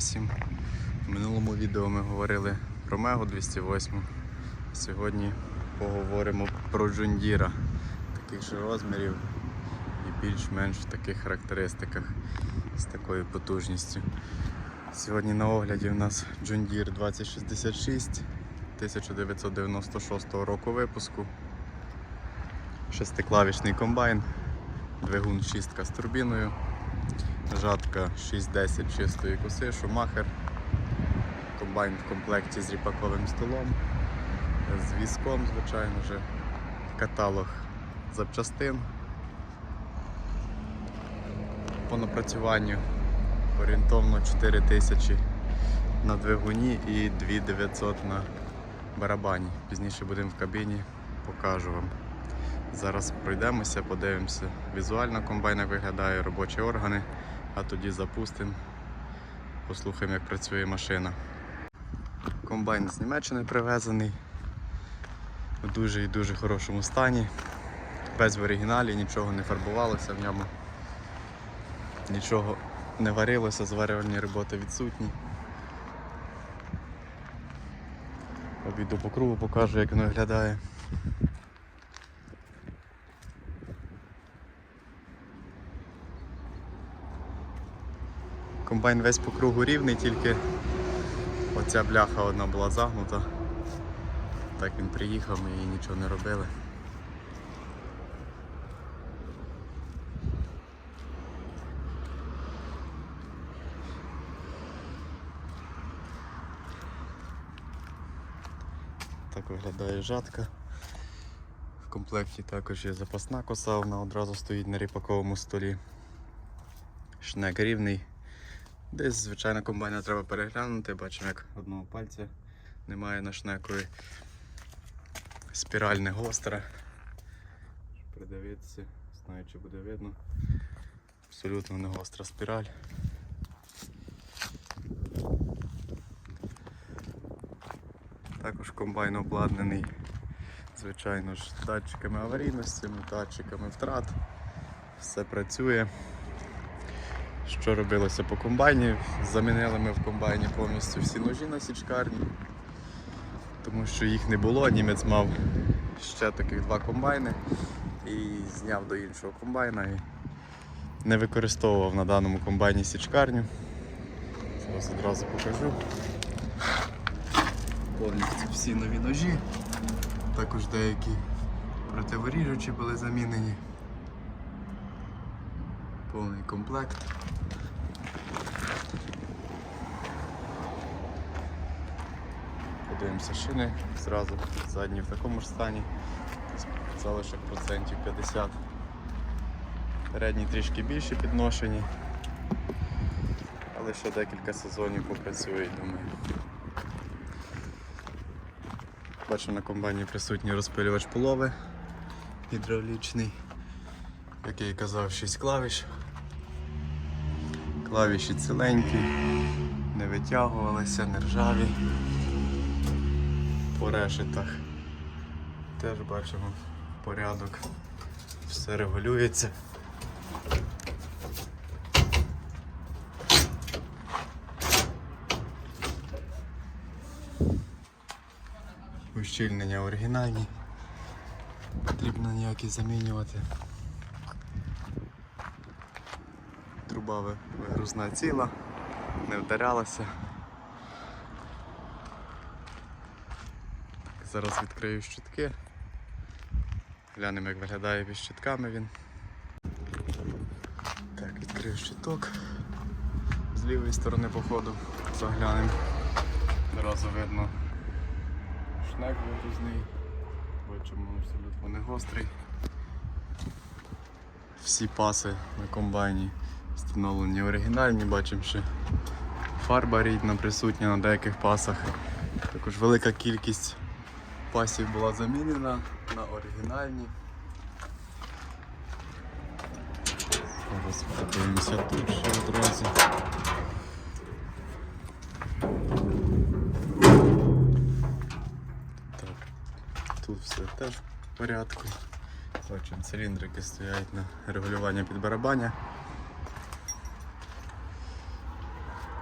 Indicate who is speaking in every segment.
Speaker 1: всім. В минулому відео ми говорили про Мегу 208. Сьогодні поговоримо про Джундіра таких же розмірів і більш-менш в таких характеристиках з такою потужністю. Сьогодні на огляді у нас Джундір 2066 1996 року випуску. Шестиклавішний комбайн, двигун шістка з турбіною, жатка 610 чистої коси, шумахер, комбайн в комплекті з ріпаковим столом, з візком, звичайно же, каталог запчастин. По напрацюванню орієнтовно 4000 на двигуні і 2900 на барабані. Пізніше будемо в кабіні, покажу вам. Зараз пройдемося, подивимося візуально комбайн виглядає, робочі органи, а тоді запустимо, послухаємо, як працює машина. Комбайн з Німеччини привезений в дуже і дуже хорошому стані. Без в оригіналі, нічого не фарбувалося в ньому, нічого не варилося, зварювальні роботи відсутні. Обійду по кругу, покажу, як воно виглядає. Комбайн весь по кругу рівний, тільки оця бляха одна була загнута. Так він приїхав, ми її нічого не робили. Так виглядає жатка. В комплекті також є запасна коса, вона одразу стоїть на ріпаковому столі. Шнек рівний. Десь, звичайно, комбайна треба переглянути, бачимо, як одного пальця немає на шнекові. Спіраль не гостра. Щоб Придивитися, знаю, чи буде видно. Абсолютно не гостра спіраль. Також комбайн обладнаний, звичайно ж, датчиками аварійності, датчиками втрат. Все працює. Що робилося по комбайні? Замінили ми в комбайні повністю всі ножі на січкарні, тому що їх не було. Німець мав ще таких два комбайни і зняв до іншого комбайна і не використовував на даному комбайні січкарню. Зараз одразу покажу. Повністю всі нові ножі, також деякі противоріжучі були замінені. Повний комплект. Подивимося шини зразу, задні в такому ж стані, залишок процентів 50. Передні трішки більші підношені, але ще декілька сезонів попрацюють, думаю. Бачу на комбайні присутній розпилювач полови гідравлічний. Як я і казав, 6 клавіш. Клавіші ціленькі, не витягувалися, не ржаві. По решетах теж бачимо порядок, все регулюється. Ущільнення оригінальні, потрібно ніякі замінювати. Труба ви- вигрузна ціла, не вдарялася. Зараз відкрию щитки. Глянемо, як виглядає під щитками він. Так, відкрив щиток. З лівої сторони походу заглянемо. Одразу видно шнек вигрузний. Бачимо абсолютно не гострий. Всі паси на комбайні встановлені оригінальні, бачимо, що фарба рідна присутня на деяких пасах. Також велика кількість пасів була замінена на оригінальні. Зараз подивимося тут ще одразу. Так, тут все теж в порядку. Бачимо, циліндрики стоять на регулювання під барабаня.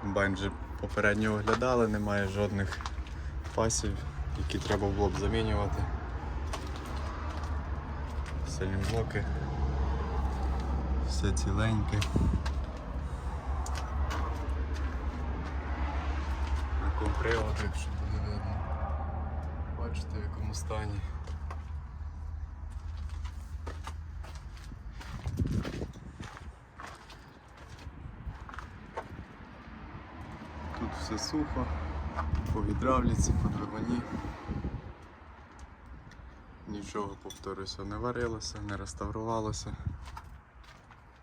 Speaker 1: Комбайн вже попередньо оглядали, немає жодних пасів, які треба було б замінювати. Сильні блоки. Все ціленьке. На комприводу, якщо буде видно. Бачите в якому стані. Тут все сухо, по гідравліці, по двигуні. Нічого, повторюся, не варилося, не реставрувалося.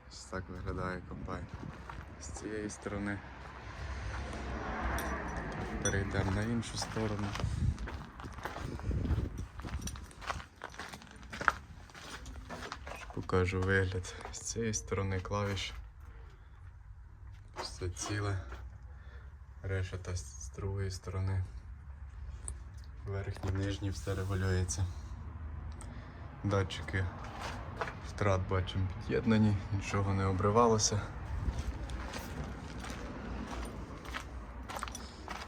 Speaker 1: Ось так виглядає комбайн. З цієї сторони перейдемо на іншу сторону. Покажу вигляд з цієї сторони клавіш. Все ціле. Решета з другої сторони. Верхній, нижній все регулюється. Датчики втрат бачимо під'єднані, нічого не обривалося.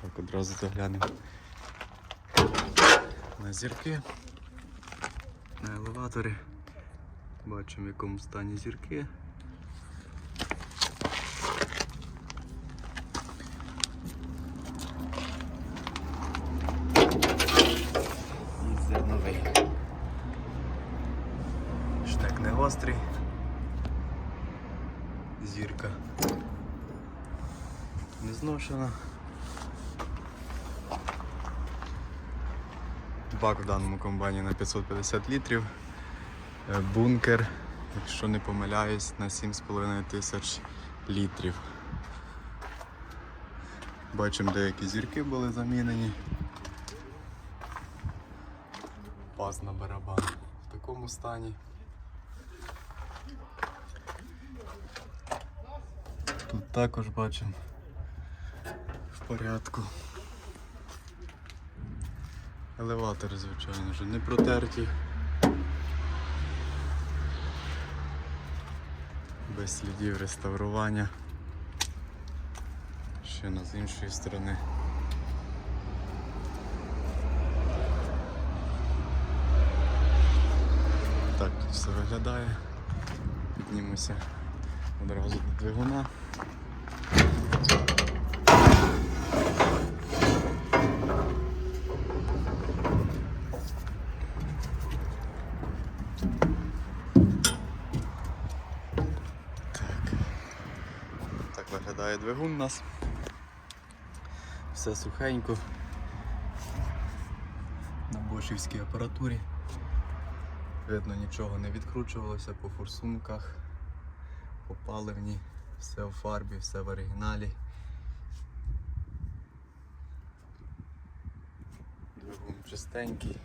Speaker 1: Так, одразу заглянемо на зірки, на елеваторі. Бачимо в якому стані зірки. І зерновий. Штек не гострий. Зірка. Не. Бак в даному комбайні на 550 літрів. Е, Бункер, якщо не помиляюсь, на 7,5 тисяч літрів. Бачимо, деякі зірки були замінені. Паз на барабан в такому стані. Тут також бачимо порядку. Елеватори, звичайно ж, не протерті. Без слідів реставрування. Ще на з іншої сторони. Так тут все виглядає. Піднімемося одразу до двигуна. Так. Так виглядає двигун у нас. Все сухенько. На бошівській апаратурі. Видно, нічого не відкручувалося по форсунках, по паливні, все в фарбі, все в оригіналі. Двигун чистенький,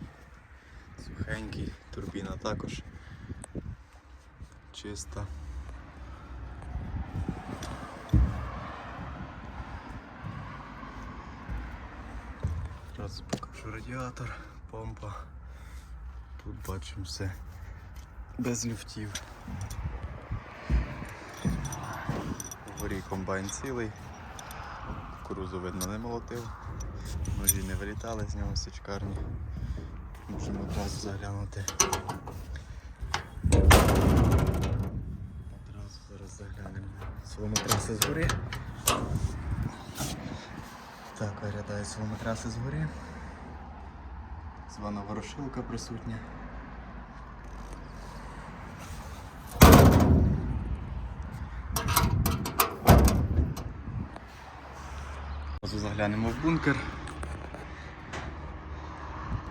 Speaker 1: сухенький, турбіна також чиста. Одразу покажу радіатор, помпа. Тут бачимо все без люфтів. Вгорі комбайн цілий. Кукурузу видно не молотив. Ножі не вилітали з нього січкарні. Можемо одразу заглянути. Одразу зараз заглянемо. Соломотраси згори. Так, виглядає соломотраси згори. Звана ворошилка присутня. Заглянемо в бункер.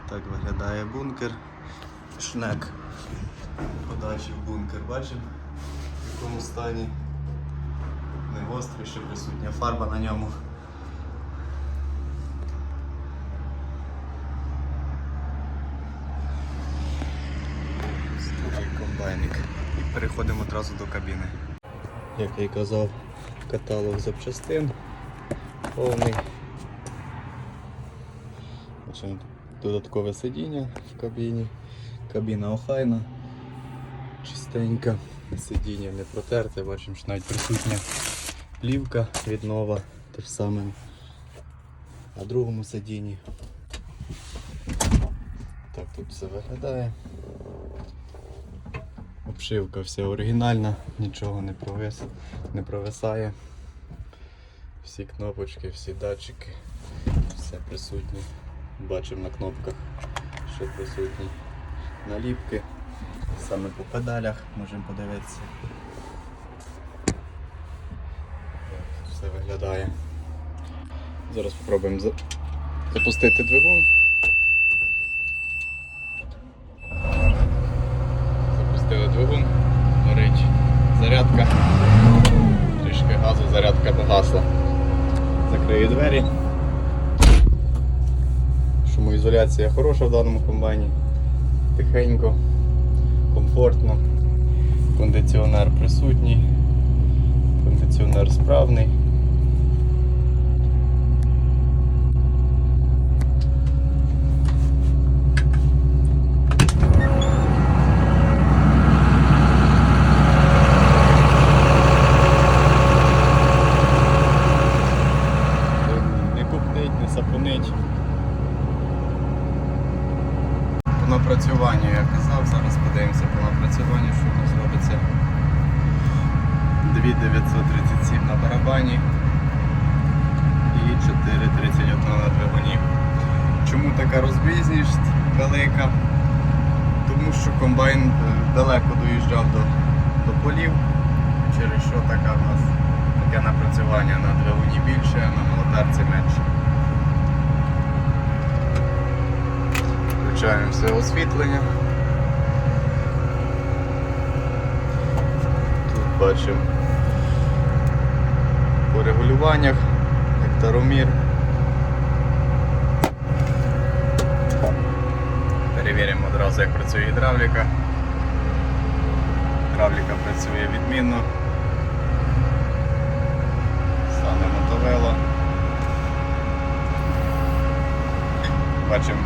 Speaker 1: Так виглядає бункер. Шнек. Подачі в бункер бачимо, в якому стані. Не гострий, ще присутня фарба на ньому. Комбайник. І переходимо одразу до кабіни. Як я й казав, каталог запчастин повний. Додаткове сидіння в кабіні. Кабіна охайна, чистенька, сидіння не протерте, бачимо, що навіть присутня плівка від нова, те ж саме на другому сидінні. Так тут все виглядає. Обшивка вся оригінальна, нічого не провис, не провисає. Всі кнопочки, всі датчики, все присутнє. Бачимо на кнопках, що присутні наліпки. Саме по педалях можемо подивитися. Все виглядає. Зараз спробуємо запустити двигун. Запустили двигун, горить зарядка. Трішки газу, зарядка погасла. Закрию двері. Шумоізоляція хороша в даному комбайні. Тихенько, комфортно. Кондиціонер присутній. Кондиціонер справний. Не купнить, не сапунить. По напрацюванню я казав, зараз подивимося по напрацюванню, що у нас робиться. 2937 на барабані і 431 на двигуні. Чому така розбіжність велика? Тому що комбайн е, далеко доїжджав до, до полів, через що така в нас таке напрацювання на двигуні більше, а на молотарці менше. Включаємо все освітлення. Тут бачимо по регулюваннях, гектаромір. Перевіримо одразу, як працює гідравліка. Гідравліка працює відмінно. Стане мотовело. Бачимо,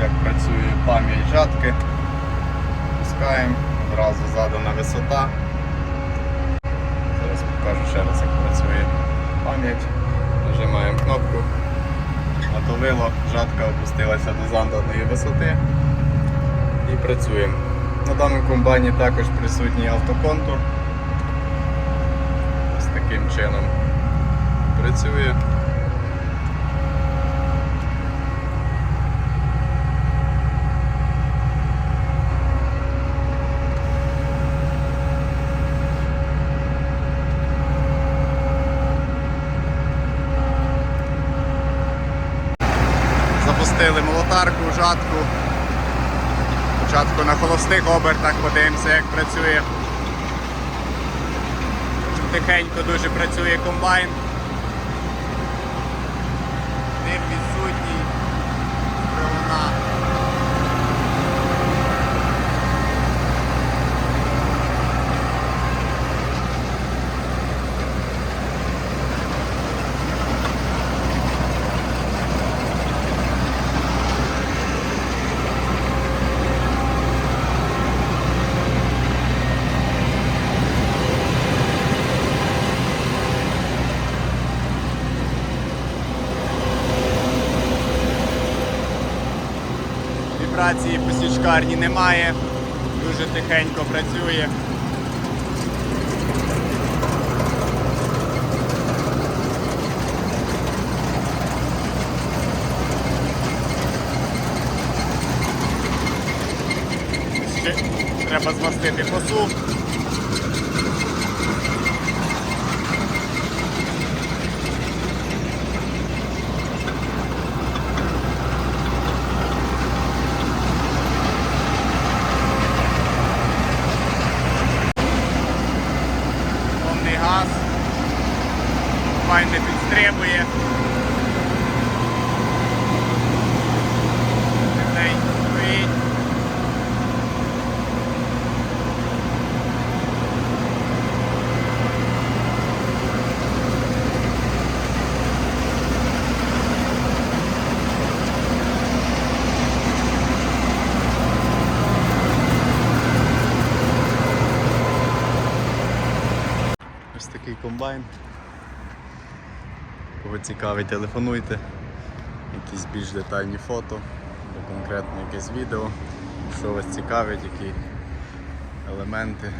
Speaker 1: як працює пам'ять жатки. Пускаємо, одразу задана висота. Зараз покажу ще раз, як працює пам'ять. Нажимаємо кнопку. Мотовило, жатка опустилася до заданої висоти і працюємо. На даному комбайні також присутній автоконтур. Ось таким чином працює. Запустили жатку. Спочатку на холостих обертах подивимося, як працює. Тихенько дуже працює комбайн. Вібрації немає. Дуже тихенько працює. Ще треба змастити посув. повний газ. Комбайн не підстрибує. Тихенько стоїть. Ось такий комбайн. кого цікавить, телефонуйте. Якісь більш детальні фото, або конкретно якесь відео, що вас цікавить, які елементи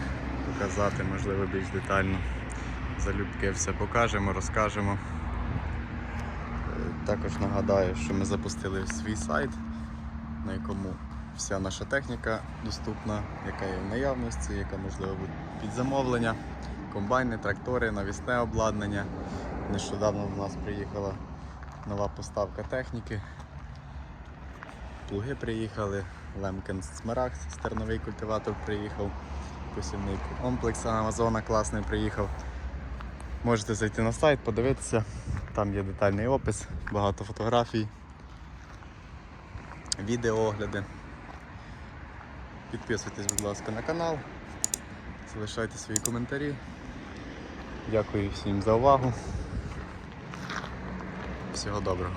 Speaker 1: показати, можливо, більш детально. Залюбки все покажемо, розкажемо. Е, Також нагадаю, що ми запустили свій сайт, на якому вся наша техніка доступна, яка є в наявності, яка можливо буде під замовлення, комбайни, трактори, навісне обладнання. Нещодавно до нас приїхала нова поставка техніки. Плуги приїхали, Лемкен Смарагд, стерновий культиватор приїхав, посівний комплекс Амазона класний приїхав. Можете зайти на сайт, подивитися, там є детальний опис, багато фотографій, відеоогляди. Підписуйтесь, будь ласка, на канал, залишайте свої коментарі. Дякую всім за увагу. Всього доброго.